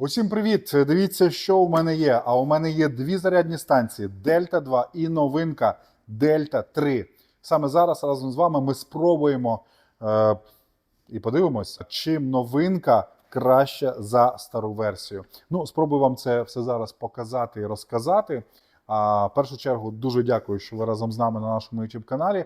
Усім привіт! Дивіться, що у мене є. А у мене є дві зарядні станції Дельта 2 і новинка Дельта 3. Саме зараз разом з вами ми спробуємо е, і подивимося, чим новинка краща за стару версію. Ну, спробую вам це все зараз показати і розказати. А, в першу чергу дуже дякую, що ви разом з нами на нашому youtube каналі.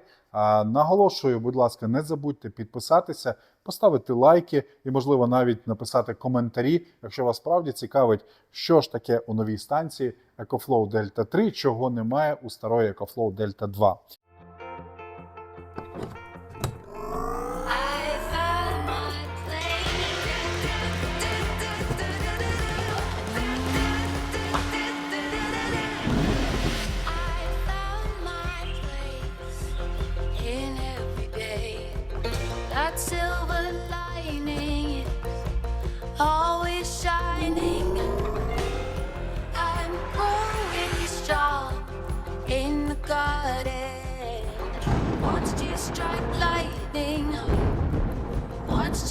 Наголошую, будь ласка, не забудьте підписатися, поставити лайки і, можливо, навіть написати коментарі, якщо вас справді цікавить, що ж таке у новій станції EcoFlow Delta 3, чого немає у старої EcoFlow Delta 2.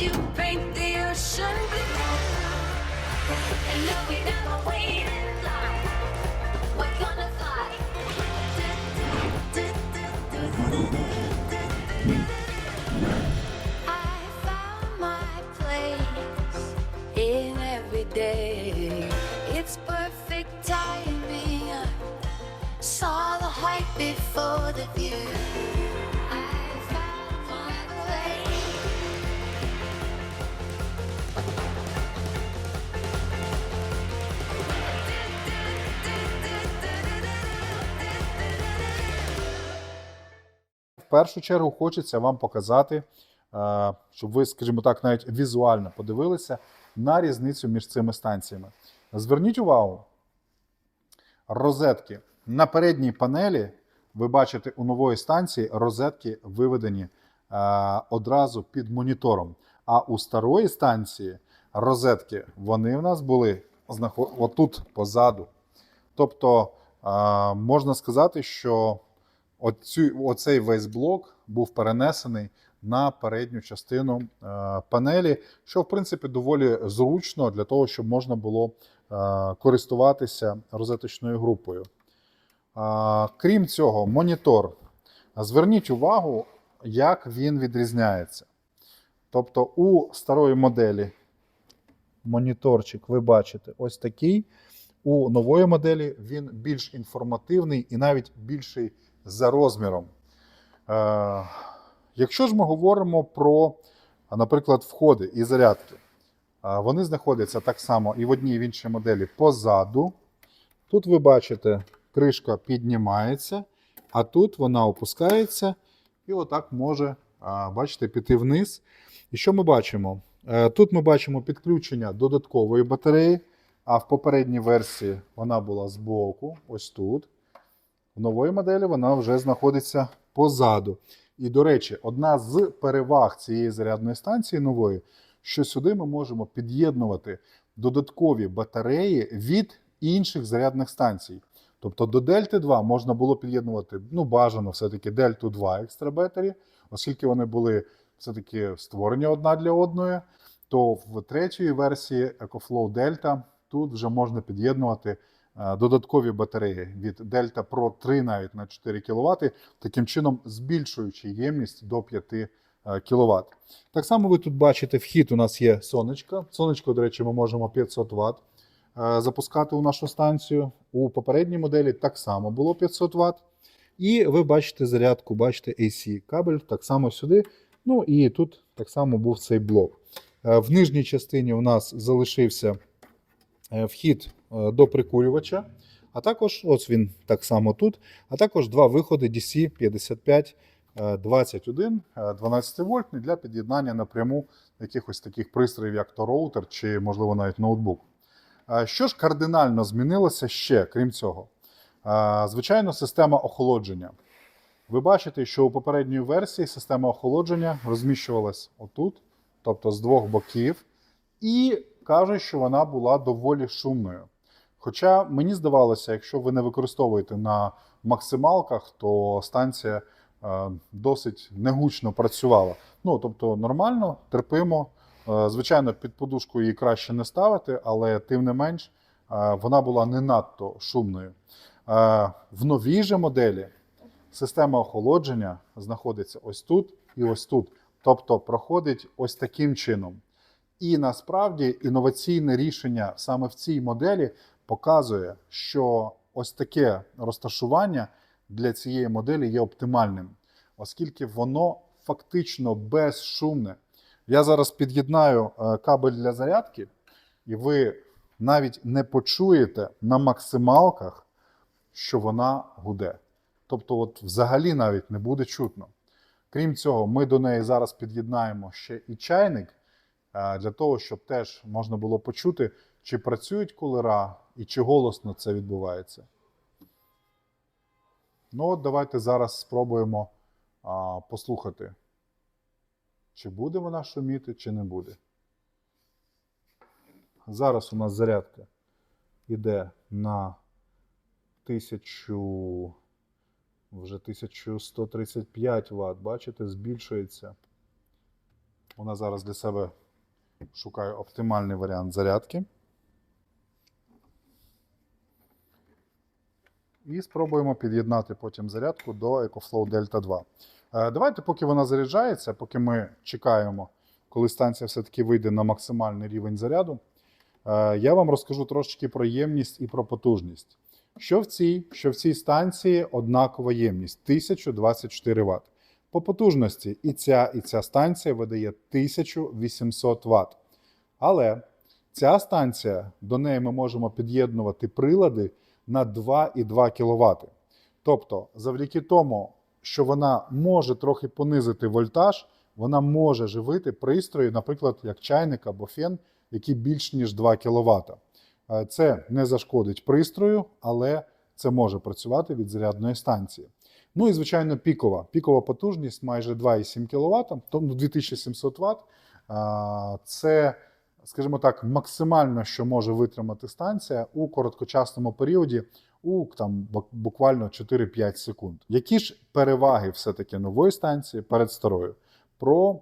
You paint the ocean blue. And look, we never wait in line. We're gonna fly. I found my place in every day. It's perfect timing. Saw the hype before the view. Першу чергу хочеться вам показати, е, щоб ви, скажімо так, навіть візуально подивилися на різницю між цими станціями. Зверніть увагу, розетки на передній панелі. Ви бачите у нової станції розетки виведені е, одразу під монітором. А у старої станції розетки вони в нас були отут позаду. Тобто е, можна сказати, що оцю, оцей весь блок був перенесений на передню частину е, панелі, що в принципі доволі зручно для того, щоб можна було е, користуватися розеточною групою. Крім цього, монітор. Зверніть увагу, як він відрізняється. Тобто у старої моделі моніторчик ви бачите ось такий. У нової моделі він більш інформативний і навіть більший за розміром. Е, якщо ж ми говоримо про, наприклад, входи і зарядки, а, вони знаходяться так само і в одній і в іншій моделі позаду. Тут ви бачите, кришка піднімається, а тут вона опускається і отак може, а, бачите, піти вниз. І що ми бачимо? Е, Тут ми бачимо підключення додаткової батареї, а в попередній версії вона була збоку, ось тут. В нової моделі вона вже знаходиться позаду. І, до речі, одна з переваг цієї зарядної станції нової, що сюди ми можемо під'єднувати додаткові батареї від інших зарядних станцій. Тобто до Дельти 2 можна було під'єднувати ну, бажано все-таки Дельту 2 Extra Battery, оскільки вони були все-таки створені одна для одної, то в третій версії EcoFlow Delta тут вже можна під'єднувати додаткові батареї від Delta Pro 3 навіть на 4 кВт, таким чином збільшуючи ємність до 5 кВт. Так само ви тут бачите, вхід у нас є сонечко. Сонечко, до речі, ми можемо 500 Вт е, запускати у нашу станцію. У попередній моделі так само було 500 Вт. І ви бачите зарядку, бачите AC кабель так само сюди. Ну і тут так само був цей блок. Е, В нижній частині у нас залишився е, вхід е, до прикурювача, а також ось він так само тут, а також два виходи DC 55 е, 21 е, 12 вольтний для під'єднання напряму якихось таких пристроїв, як то роутер чи, можливо, навіть ноутбук. Е, Що ж кардинально змінилося ще, крім цього? Е, Звичайно, система охолодження. Ви бачите, що у попередньої версії система охолодження розміщувалась отут, тобто з двох боків, і кажуть, що вона була доволі шумною. Хоча мені здавалося, якщо ви не використовуєте на максималках, то станція е, досить негучно працювала. Ну, тобто, нормально, терпимо, Е, Звичайно, під подушку її краще не ставити, але тим не менш е, вона була не надто шумною. В новій же моделі система охолодження знаходиться ось тут і ось тут. Тобто проходить ось таким чином. І насправді інноваційне рішення саме в цій моделі показує, що ось таке розташування для цієї моделі є оптимальним, оскільки воно фактично безшумне. Я зараз під'єднаю е, кабель для зарядки, і ви навіть не почуєте на максималках, що вона гуде. Тобто, от взагалі навіть не буде чутно. Крім цього, ми до неї зараз під'єднаємо ще і чайник е, для того, щоб теж можна було почути, чи працюють кулера і чи голосно це відбувається. Ну, от давайте зараз спробуємо а, послухати, чи буде вона шуміти, чи не буде. Зараз у нас зарядка йде на 1000, вже 1135 Вт. Бачите, збільшується. Вона зараз для себе шукає оптимальний варіант зарядки. І спробуємо під'єднати потім зарядку до EcoFlow Delta 2. Е, Давайте, поки вона заряджається, поки ми чекаємо, коли станція все-таки вийде на максимальний рівень заряду, е, я вам розкажу трошечки про ємність і про потужність. Що в цій, що в цій станції однакова ємність 1024 Вт. По потужності і ця, і ця станція видає 1800 Вт. Але ця станція, до неї ми можемо під'єднувати прилади на 2,2 кВт. Тобто, завдяки тому, що вона може трохи понизити вольтаж, вона може живити пристрої, наприклад, як чайник або фен, які більш ніж 2 кВт. Е, Це не зашкодить пристрою, але це може працювати від зарядної станції. Ну і, звичайно, пікова. Пікова потужність майже 2,7 кВт, тобто 2700 Вт. Це, скажімо так, максимально, що може витримати станція у короткочасному періоді, у там буквально 4-5 секунд. Які ж переваги все-таки нової станції перед старою? Про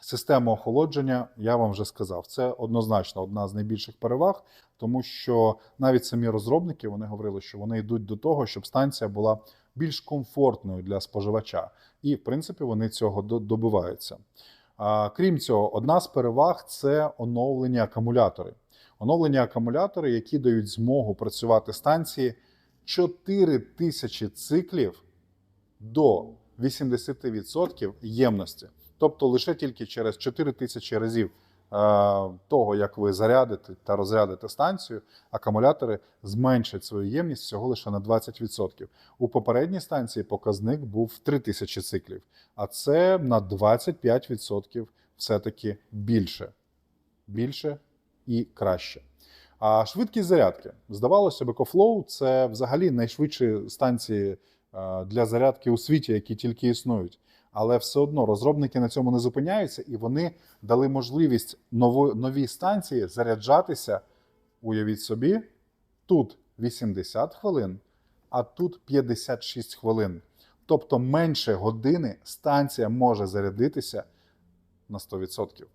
систему охолодження я вам вже сказав. Це однозначно одна з найбільших переваг, тому що навіть самі розробники вони говорили, що вони йдуть до того, щоб станція була більш комфортною для споживача. І, в принципі, вони цього добиваються. Крім цього, одна з переваг це оновлені акумулятори. Оновлені акумулятори, які дають змогу працювати станції 4000 циклів до 80% ємності. Тобто лише тільки через 4000 разів того, як ви зарядите та розрядите станцію, акумулятори зменшать свою ємність всього лише на 20%. У попередній станції показник був 3000 циклів, а це на 25% все-таки більше. Більше і краще. А швидкість зарядки. Здавалося б, EcoFlow – це взагалі найшвидші станції е, для зарядки у світі, які тільки існують. Але все одно розробники на цьому не зупиняються, і вони дали можливість ново- новій станції заряджатися, уявіть собі, тут 80 хвилин, а тут 56 хвилин. Тобто менше години станція може зарядитися на 100%.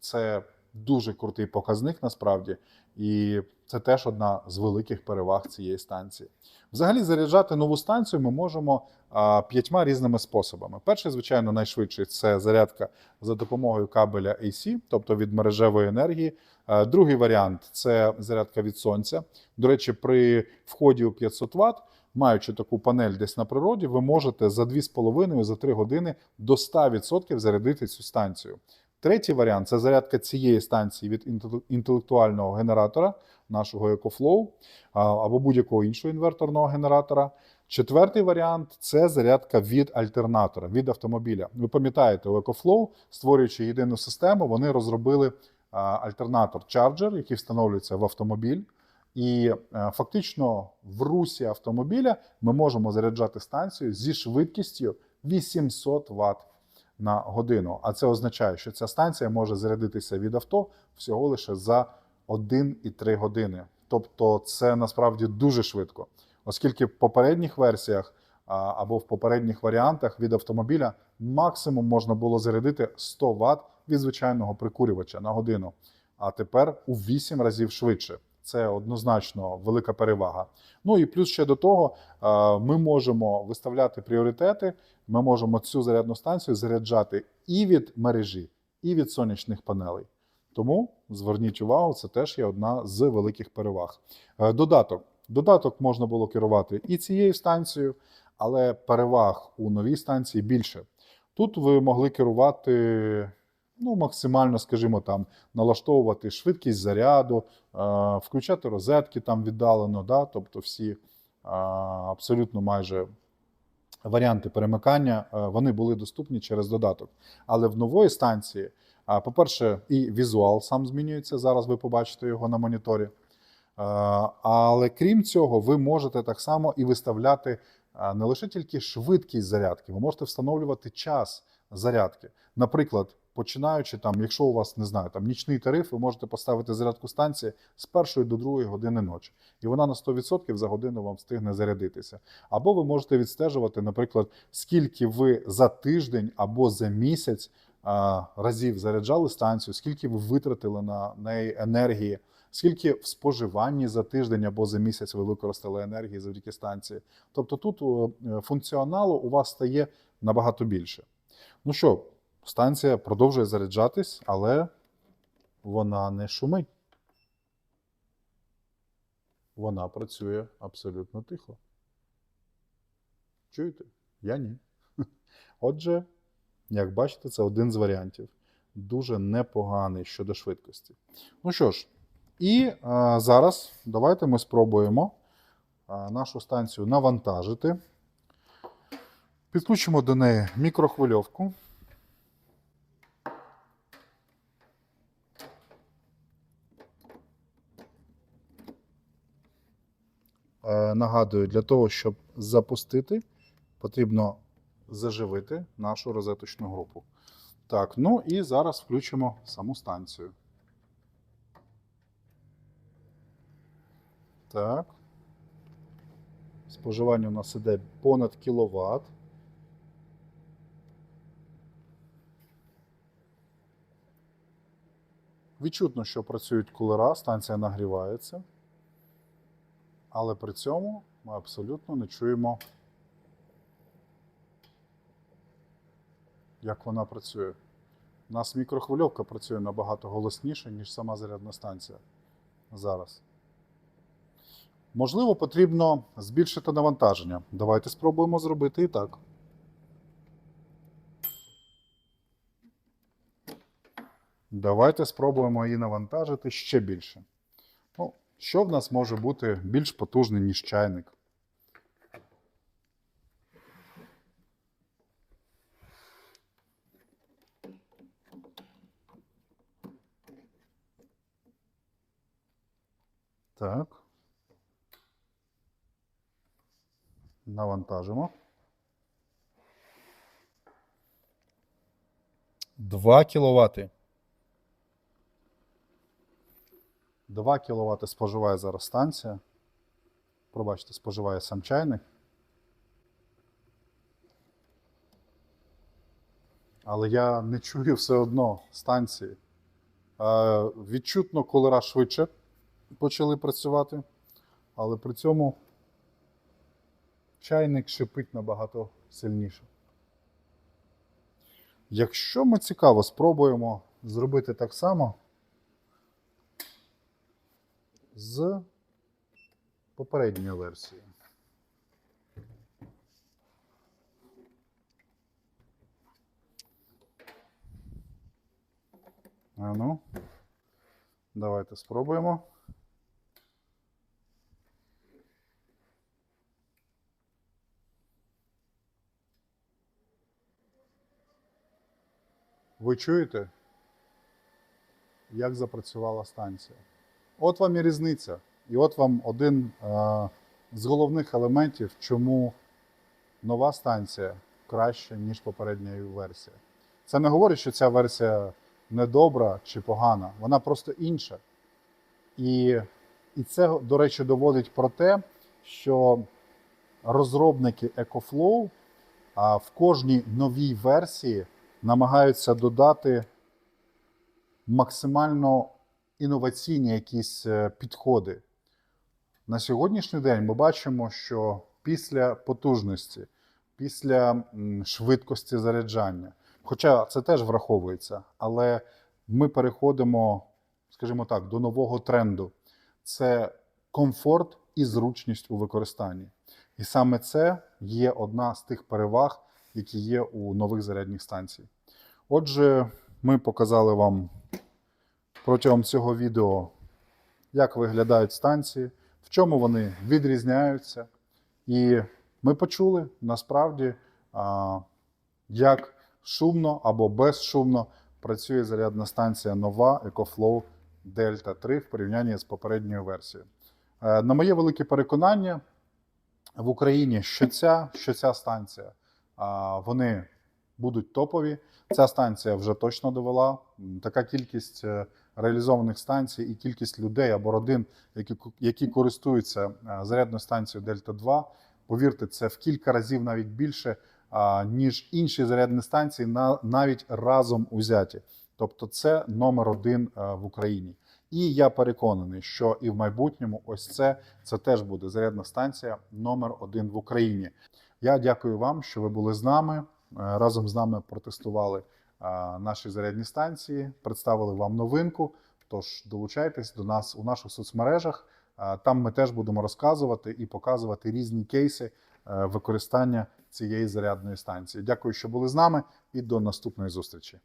Це дуже крутий показник насправді, і це теж одна з великих переваг цієї станції. Взагалі, заряджати нову станцію ми можемо а, п'ятьма різними способами. Перший, звичайно, найшвидший це зарядка за допомогою кабеля AC, тобто від мережевої енергії. А, Другий варіант це зарядка від сонця. До речі, при вході у 500 Вт, маючи таку панель десь на природі, ви можете за 2,5 за 3 години до 100% зарядити цю станцію. Третій варіант це зарядка цієї станції від інтелектуального генератора нашого EcoFlow або будь-якого іншого інверторного генератора. Четвертий варіант це зарядка від альтернатора, від автомобіля. Ви пам'ятаєте, у EcoFlow, створюючи єдину систему, вони розробили альтернатор Charger, який встановлюється в автомобіль. І е, фактично в русі автомобіля ми можемо заряджати станцію зі швидкістю 800 Вт на годину. А це означає, що ця станція може зарядитися від авто всього лише за 1,3 години. Тобто це насправді дуже швидко, оскільки в попередніх версіях або в попередніх варіантах від автомобіля максимум можна було зарядити 100 Вт від звичайного прикурювача на годину. А тепер у 8 разів швидше. Це однозначно велика перевага. Ну і плюс ще до того, е, ми можемо виставляти пріоритети. Ми можемо цю зарядну станцію заряджати і від мережі, і від сонячних панелей. Тому зверніть увагу, це теж є одна з великих переваг. Е, Додаток. Додаток можна було керувати і цією станцією, але переваг у новій станції більше. Тут ви могли керувати ну, максимально, скажімо, там, налаштовувати швидкість заряду, е, включати розетки там віддалено, да? тобто всі е, абсолютно майже варіанти перемикання е, вони були доступні через додаток. Але в нової станції, по-перше, і візуал сам змінюється. Зараз ви побачите його на моніторі. Але крім цього, ви можете так само і виставляти не лише тільки швидкість зарядки, ви можете встановлювати час зарядки. Наприклад, починаючи там, якщо у вас не знаю, там нічний тариф, ви можете поставити зарядку станції з першої до другої години ночі, і вона на 100% за годину вам встигне зарядитися. Або ви можете відстежувати, наприклад, скільки ви за тиждень або за місяць а, разів заряджали станцію, скільки ви витратили на неї енергії, скільки в споживанні за тиждень або за місяць ви використали енергії завдяки станції. Тобто тут е, функціоналу у вас стає набагато більше. Ну що, станція продовжує заряджатись, але вона не шумить. Вона працює абсолютно тихо. Чуєте? Я ні. Отже, як бачите, це один з варіантів. Дуже непоганий щодо швидкості. Ну що ж, і е, зараз давайте ми спробуємо е, нашу станцію навантажити. Підключимо до неї мікрохвильовку. Нагадую, для того, щоб запустити, потрібно заживити нашу розеточну групу. Так, ну і зараз включимо саму станцію. Так. Споживання у нас іде понад кіловат. Відчутно, що працюють кулера, станція нагрівається. Але при цьому ми абсолютно не чуємо, як вона працює. У нас мікрохвильовка працює набагато голосніше, ніж сама зарядна станція зараз. Можливо, потрібно збільшити навантаження. Давайте спробуємо зробити і так. Давайте спробуємо її навантажити ще більше. Що в нас може бути більш потужний, ніж чайник? Так. Навантажимо. 2 кВт. 2 кВт споживає зараз станція. Пробачте, споживає сам чайник. Але я не чую все одно станції. Е, відчутно колера швидше почали працювати, але при цьому чайник шипить набагато сильніше. Якщо ми цікаво спробуємо зробити так само з попередньою версією. А ну, давайте спробуємо. Ви чуєте, як запрацювала станція? От вам і різниця. І от вам один е, з головних елементів, чому нова станція краща, ніж попередня версія. Це не говорить, що ця версія недобра чи погана, вона просто інша. І, і це, до речі, доводить про те, що розробники EcoFlow а, в кожній новій версії намагаються додати максимально інноваційні якісь е, підходи. На сьогоднішній день ми бачимо, що після потужності, після швидкості заряджання, хоча це теж враховується, але ми переходимо, скажімо так, до нового тренду. Це комфорт і зручність у використанні. І саме це є одна з тих переваг, які є у нових зарядних станцій. Отже, ми показали вам протягом цього відео, як виглядають станції, в чому вони відрізняються. І ми почули насправді, як шумно або безшумно працює зарядна станція нова EcoFlow Delta 3 в порівнянні з попередньою версією. Е, На моє велике переконання, в Україні що ця, що ця станція, вони будуть топові. Ця станція вже точно довела. Така кількість е, реалізованих станцій і кількість людей або родин, які, які користуються е, зарядною станцією Дельта 2. Повірте, це в кілька разів навіть більше, ніж інші зарядні станції, на, навіть разом узяті. Тобто, це номер один е, в Україні. І я переконаний, що і в майбутньому ось це, це теж буде зарядна станція номер один в Україні. Я дякую вам, що ви були з нами. Е, Разом з нами протестували наші зарядні станції, представили вам новинку. Тож долучайтесь до нас у наших соцмережах. Там ми теж будемо розказувати і показувати різні кейси е, використання цієї зарядної станції. Дякую, що були з нами, і до наступної зустрічі.